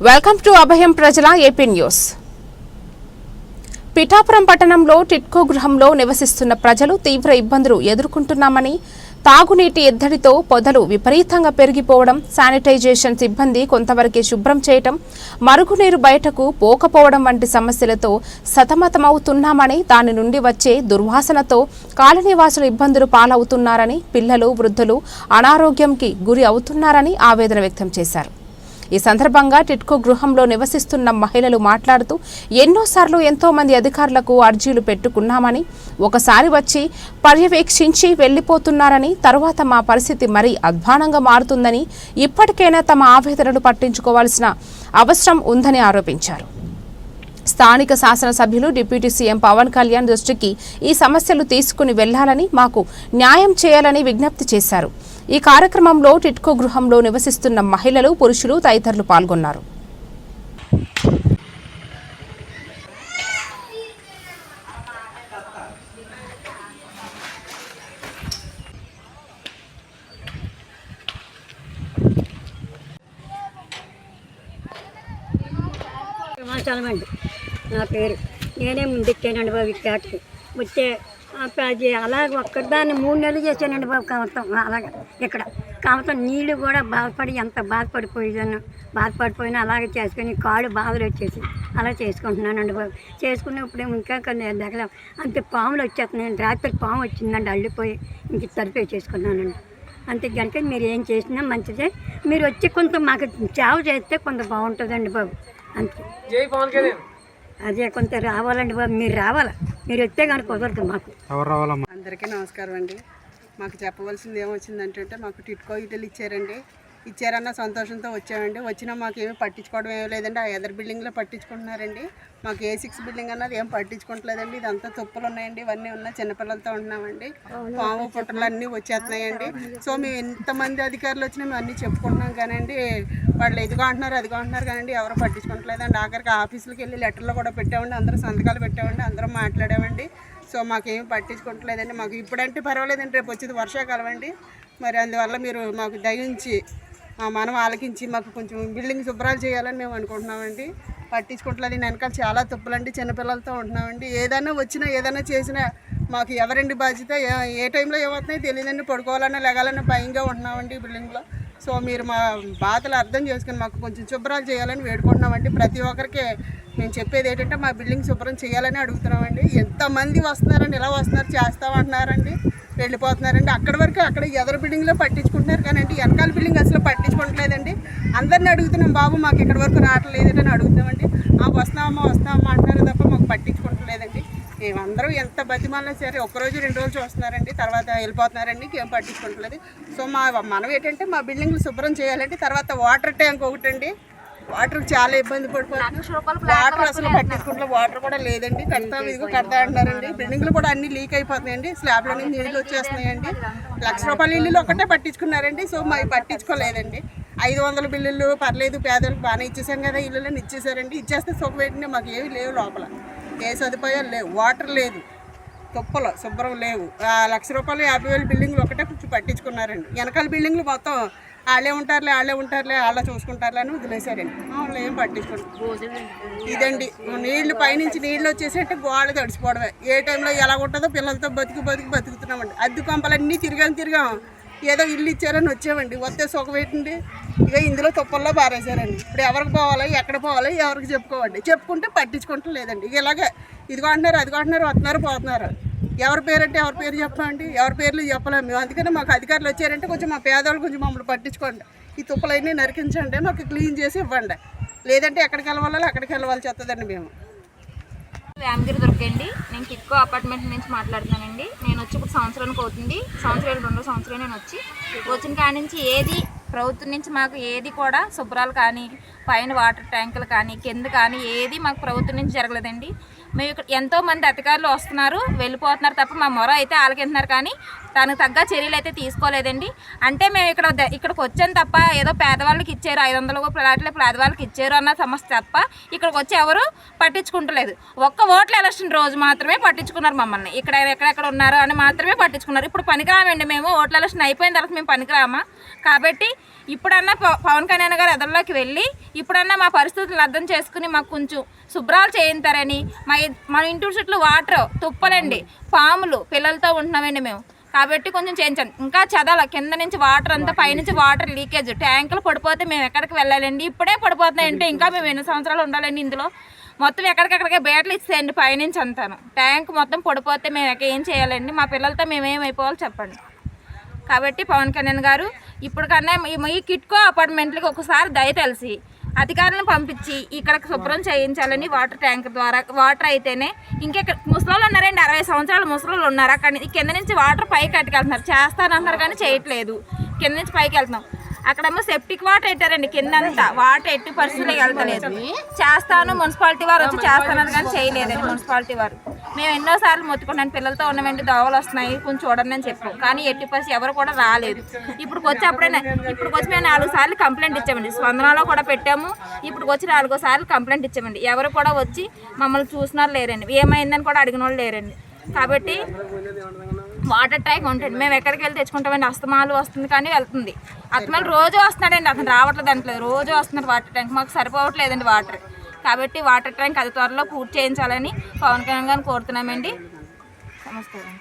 Welcome to అభయం ప్రజల AP news Pithapuram పట్టణంలో టిట్కో గృహంలో నివసిస్తున్న ప్రజలు తీవ్ర ఇబ్బందులు ఎదుర్కొంటున్నామని తాగునీటి ఎద్దడితో పొదలు విపరీతంగా పెరిగిపోవడం శానిటైజేషన్ సిబ్బంది కొంతవరకే శుభ్రం చేయటం మరుగునీరు బయటకు పోకపోవడం వంటి సమస్యలతో సతమతమవుతున్నామని దాని నుండి వచ్చే దుర్వాసనతో కాలనీవాసులు ఇబ్బందులు పాలవుతున్నారని పిల్లలు వృద్ధులు అనారోగ్యంకి గురి అవుతున్నారని ఆవేదన వ్యక్తం చేశారు. ఈ సందర్భంగా టిట్కో గృహంలో నివసిస్తున్న మహిళలు మాట్లాడుతూ ఎన్నోసార్లు ఎంతో మంది అధికారులకు అర్జీలు పెట్టుకున్నామని ఒకసారి వచ్చి పర్యవేక్షించి వెళ్ళిపోతున్నారని తరువాత మా పరిస్థితి మరీ అధ్వానంగా మారుతుందని ఇప్పటికైనా తమ ఆవేదనలు పట్టించుకోవాల్సిన అవసరం ఉందని ఆరోపించారు. స్థానిక శాసనసభ్యులు డిప్యూటీ సీఎం పవన్ కళ్యాణ్ దృష్టికి ఈ సమస్యలు తీసుకుని వెళ్ళాలని మాకు న్యాయం చేయాలని విజ్ఞప్తి చేశారు. ఈ కార్యక్రమంలో టిట్కో గృహంలో నివసిస్తున్న మహిళలు పురుషులు తదితరులు పాల్గొన్నారు. హిమాచలమండి నా పేరు. నేనే ముందెక్కానండి బాబు ఈ వచ్చే అది అలాగ ఒక్కదాన్ని మూడు నెలలు చేశానండి బాబు కావతం అలాగ ఇక్కడ. కావతం నీళ్ళు కూడా బాధపడి ఎంత బాధపడిపోయాను బాధపడిపోయినా అలాగే చేసుకొని కాళ్ళు బాధలు వచ్చేసి అలా చేసుకుంటున్నానండి బాబు. చేసుకున్నప్పుడు ఇంకా కొన్ని దగ్గర అంతే పాములు వచ్చేస్తున్నాయండి. రాత్రి పాము వచ్చిందండి అల్లిపోయి ఇంక తరిపే చేసుకున్నానండి అంతే కనుక మీరు ఏం చేసినా మంచిదే. మీరు వచ్చి కొంత మాకు సేవ చేస్తే కొంత బాగుంటుందండి బాబు. అంతే. జై పవన్ కళ్యాణ్. అదే కొంత రావాలండి బాబు మీరు రావాలా? మీరు వస్తే కానీ కుదరదు మాకు. ఎవరు రావాలమ్మా? అందరికీ నమస్కారం అండి. మాకు చెప్పవలసింది ఏమొచ్చిందంటే మాకు టిట్కో ఇటలు ఇచ్చారండి. ఇచ్చారన్న సంతోషంతో వచ్చామండి. వచ్చినా మాకు ఏమీ పట్టించుకోవడం ఏమీ లేదండి. ఆ ఎదర్ బిల్డింగ్లో పట్టించుకుంటున్నారండి. మాకు ఏ సిక్స్ బిల్డింగ్ అన్నది ఏం పట్టించుకోవట్లేదండి. ఇదంతా తుప్పలు ఉన్నాయండి. ఇవన్నీ ఉన్నాయి చిన్నపిల్లలతో ఉంటున్నామండి. పాము పుట్టలు అన్నీ వచ్చేస్తున్నాయండి. సో మేము ఎంతమంది అధికారులు వచ్చినా మేము అన్నీ చెప్పుకుంటున్నాం కానండి వాళ్ళు ఇదిగో అంటున్నారు అదిగో అంటున్నారు కానండి ఎవరు పట్టించుకోవట్లేదండి. ఆఖరికి ఆఫీసులకు వెళ్ళి లెటర్లు కూడా పెట్టామండి. అందరూ సంతకాలు పెట్టామండి. అందరం మాట్లాడామండి. సో మాకేం పట్టించుకోవట్లేదండి. మాకు ఇప్పుడంటే పర్వాలేదండి. రేపు వచ్చేది వర్షాకాలం అండి. మరి అందువల్ల మీరు మాకు దయించి మనం ఆలకించి మాకు కొంచెం బిల్డింగ్ శుభ్రాలు చేయాలని మేము అనుకుంటున్నామండి. పట్టించుకోవట్లేదు నేను వెనకాల చాలా తప్పులండి. చిన్నపిల్లలతో ఉంటున్నామండి. ఏదైనా వచ్చినా ఏదైనా చేసినా మాకు ఎవరండి బాధ్యత? ఏ- టైంలో ఏమవుతున్నాయి తెలియదండి. పడుకోవాలన్నా లెగాలన్నా భయంగా ఉంటున్నామండి బిల్డింగ్లో సో మీరు మా బాధలు అర్థం చేసుకుని మాకు కొంచెం శుభ్రాలు చేయాలని వేడుకుంటున్నామండి. ప్రతి ఒక్కరికి మేము చెప్పేది ఏంటంటే మా బిల్డింగ్ శుభ్రం చేయాలని అడుగుతున్నామండి. ఎంతమంది వస్తున్నారండి? ఇలా వస్తున్నారు? చేస్తామంటున్నారండి. వెళ్ళిపోతున్నారండి. అక్కడి వరకు అక్కడ ఎదరు బిల్డింగ్లో పట్టించుకుంటున్నారు కానీ వెనకాల బిల్డింగ్ అసలు పట్టించుకోవట్లేదండి. అందరిని అడుగుతున్నాం బాబు మాకు ఇక్కడి వరకు రావట్లేదు అని అడుగుతున్నామండి. ఆ వస్తామమ్మా వస్తామమ్మా అంటున్నారు తప్ప మాకు పట్టించుకోవట్లేదండి. మేమందరం ఎంత బతిమాలినా సరే ఒక్కరోజు రెండు రోజులు వస్తున్నారండి తర్వాత వెళ్ళిపోతున్నారండి ఏం పట్టించుకోవట్లేదు. సో మా మనం ఏంటంటే మా బిల్డింగ్లు శుభ్రం చేయాలండి. తర్వాత వాటర్ ట్యాంక్ ఒకటండి. వాటర్ చాలా ఇబ్బంది పడిపోతుంది. వాటర్ అసలు పట్టించుకుంటే వాటర్ కూడా లేదండి. కడతా ఇదిగో కడతా అంటున్నారండి. బిల్డింగ్లు కూడా అన్ని లీక్ అయిపోతున్నాయండి. స్లాబ్లో నుంచి నీళ్ళు వచ్చేస్తున్నాయండి. లక్ష రూపాయల ఇల్లులు ఒకటే పట్టించుకున్నారండి. సో మావి పట్టించుకోలేదండి. ఐదు వందల బిల్లులు పర్లేదు పేదలకు బాగానే ఇచ్చేసాం కదా ఇల్లులని ఇచ్చేసారండి. ఇచ్చేస్తే సుఖ పెట్టినా మాకు ఏమి లేవు లోపల. ఏ సదుపాయాలు లేవు. వాటర్ లేదు. తుప్పలు శుభ్రం లేవు. ఆ లక్ష రూపాయలు యాభై వేలు బిల్డింగ్లు ఒకటే పట్టించుకున్నారండి. వెనకాల బిల్డింగ్లు మొత్తం వాళ్ళే ఉంటారులే వాళ్ళే ఉంటారులే వాళ్ళే చూసుకుంటారులే అని వదిలేశారండి వాళ్ళు ఏం పట్టించుకోండి. ఇదండి నీళ్ళు పైనుంచి నీళ్ళు వచ్చేసంటే గోడ తడిచిపోవడమే ఏ టైంలో ఎలా ఉంటుందో పిల్లలతో బతికి బతికి బతుకుతున్నామండి. అద్దె కొంపలన్నీ తిరిగాం తిరిగాం. ఏదో ఇల్లు ఇచ్చారని వచ్చామండి. వస్తే సుఖపెట్టండి ఇక ఇందులో తుప్పల్లో బారేశారండి ఇప్పుడు ఎవరికి పోవాలి ఎక్కడ పోవాలి ఎవరికి చెప్పుకోవాలి చెప్పుకుంటే పట్టించుకుంటలేదండి. ఇక ఇలాగే ఇదిగో అంటున్నారు అదిగో అంటున్నారు వస్తున్నారు పోతున్నారు. ఎవరి పేరు అంటే ఎవరి పేరు చెప్పండి ఎవరి పేర్లు చెప్పలేము. మేము అందుకని మాకు అధికారులు వచ్చారంటే కొంచెం మా పేదవాళ్ళు కొంచెం మమ్మల్ని పట్టించుకోండి. ఈ తుప్పలన్నీ నరికించండి మాకు క్లీన్ చేసి ఇవ్వండి. లేదంటే ఎక్కడికి వెళ్ళవాలో అక్కడికి వెళ్ళవలసి వస్తుందండి మేము. రామగిరి దొరకండి నేను కిక్కో అపార్ట్మెంట్ నుంచి మాట్లాడుతున్నానండి. నేను వచ్చి ఇప్పుడు సంవత్సరానికి అవుతుంది. సంవత్సరాలు రెండో సంవత్సరం నేను వచ్చి వచ్చిన కాడి నుంచి ఏది ప్రభుత్వం నుంచి మాకు ఏది కూడా శుభ్రాలు కానీ పైన వాటర్ ట్యాంకులు కానీ కింద కానీ ఏది మాకు ప్రభుత్వం నుంచి జరగలేదండి. మేము ఇక్కడ ఎంతో మంది అధికారులు వస్తున్నారు వెళ్ళిపోతున్నారు తప్ప మా మొర అయితే ఆలకింటున్నారు కానీ దానికి తగ్గ చర్యలు అయితే తీసుకోలేదండి. అంటే మేము ఇక్కడ ఇక్కడికి వచ్చాం తప్ప ఏదో పేదవాళ్ళకి ఇచ్చారు ఐదు వందలు ప్లాట్లు పేదవాళ్ళకి ఇచ్చారు అన్న సమస్య తప్ప ఇక్కడికి వచ్చి ఎవరు పట్టించుకుంటలేదు. ఒక్క ఓట్ల ఎలక్షన్ రోజు మాత్రమే పట్టించుకున్నారు మమ్మల్ని. ఇక్కడ ఎక్కడెక్కడ ఉన్నారు అని మాత్రమే పట్టించుకున్నారు. ఇప్పుడు పనికిరామండి మేము ఓట్ల ఎలక్షన్ అయిపోయిన తర్వాత మేము పనికిరామా? కాబట్టి ఇప్పుడన్నా ప- పవన్ కళ్యాణ్ గారు ఎదల్లోకి వెళ్ళి ఇప్పుడన్నా మా పరిస్థితులను అర్థం చేసుకుని మాకు కొంచెం శుభ్రాలు చేయించారని మా మా ఇంటి చుట్టూ వాటర్ తుప్పలండి పాములు పిల్లలతో ఉంటున్నామండి మేము. కాబట్టి కొంచెం చేయించండి ఇంకా చదవాలి కింద నుంచి వాటర్ అంతా పైనుంచి వాటర్ లీకేజ్ ట్యాంకులు పడిపోతే మేము ఎక్కడికి వెళ్ళాలండి? ఇప్పుడే పడిపోతున్నాయంటే ఇంకా మేము ఎన్ని సంవత్సరాలు ఉండాలండి ఇందులో? మొత్తం ఎక్కడికెక్కడికే బేటలు ఇచ్చేయండి పైనుంచి అంతాను. ట్యాంక్ మొత్తం పడిపోతే మేము ఏం చేయాలండి? మా పిల్లలతో మేము ఏమైపోవాలో చెప్పండి. కాబట్టి పవన్ కళ్యాణ్ గారు ఇప్పుడు కన్నా ఈ- ఈ కిట్కో అపార్ట్మెంట్లకి ఒకసారి దయ తెలిసి అధికారులను పంపించి ఇక్కడ శుభ్రం చేయించాలని వాటర్ ట్యాంక్ ద్వారా వాటర్ అయితేనే ఇంకెక్కడ ముసలోళ్ళు ఉన్నారండి అరవై సంవత్సరాలు ముసలోళ్ళు ఉన్నారు? అక్కడ కింద నుంచి వాటర్ పైకి అట్టుకెళ్తున్నారు చేస్తానంటున్నారు కానీ చేయట్లేదు. కింద నుంచి పైకి వెళ్తున్నాం. అక్కడేమో సెప్టిక్ వాటర్ పెట్టారండి. కిందంతా వాటర్ ఎట్టి పరిస్థితుల్లో వెళ్తలేదు. చేస్తాను మున్సిపాలిటీ వారు వచ్చి చేస్తానని కానీ చేయలేదండి మున్సిపాలిటీ వారు. మేము ఎన్నోసార్లు మొత్తుకున్నాను పిల్లలతో ఉన్నవంటి దోవలు వస్తున్నాయి కొంచెం చూడండి అని చెప్పాం కానీ ఎట్టి పరిస్థితి ఎవరు కూడా రాలేదు. ఇప్పుడు వచ్చి అప్పుడైనా ఇప్పుడు వచ్చి మేము నాలుగు సార్లు కంప్లైంట్ ఇచ్చామండి. స్పందనలో కూడా పెట్టాము. ఇప్పుడు వచ్చి నాలుగో సార్లు కంప్లైంట్ ఇచ్చామండి. ఎవరు కూడా వచ్చి మమ్మల్ని చూసినారు లేరండి. ఏమైందని కూడా అడిగిన వాళ్ళు లేరండి. కాబట్టి వాటర్ ట్యాంక్ ఉంటుంది. మేము ఎక్కడికి వెళ్ళి తెచ్చుకుంటామండి. అస్తమాలు వస్తుంది కానీ వెళ్తుంది. అస్తమాలు రోజు వస్తున్నాడండి. అతను రావట్లేదు అంటలేదు. రోజు వస్తున్నారు వాటర్ ట్యాంక్. మాకు సరిపోవట్లేదండి వాటర్. కాబట్టి వాటర్ ట్యాంక్ అది త్వరలో పూర్తి చేయించాలని పవన్ కళ్యాణ్ గారిని కోరుతున్నామండి. నమస్కారం.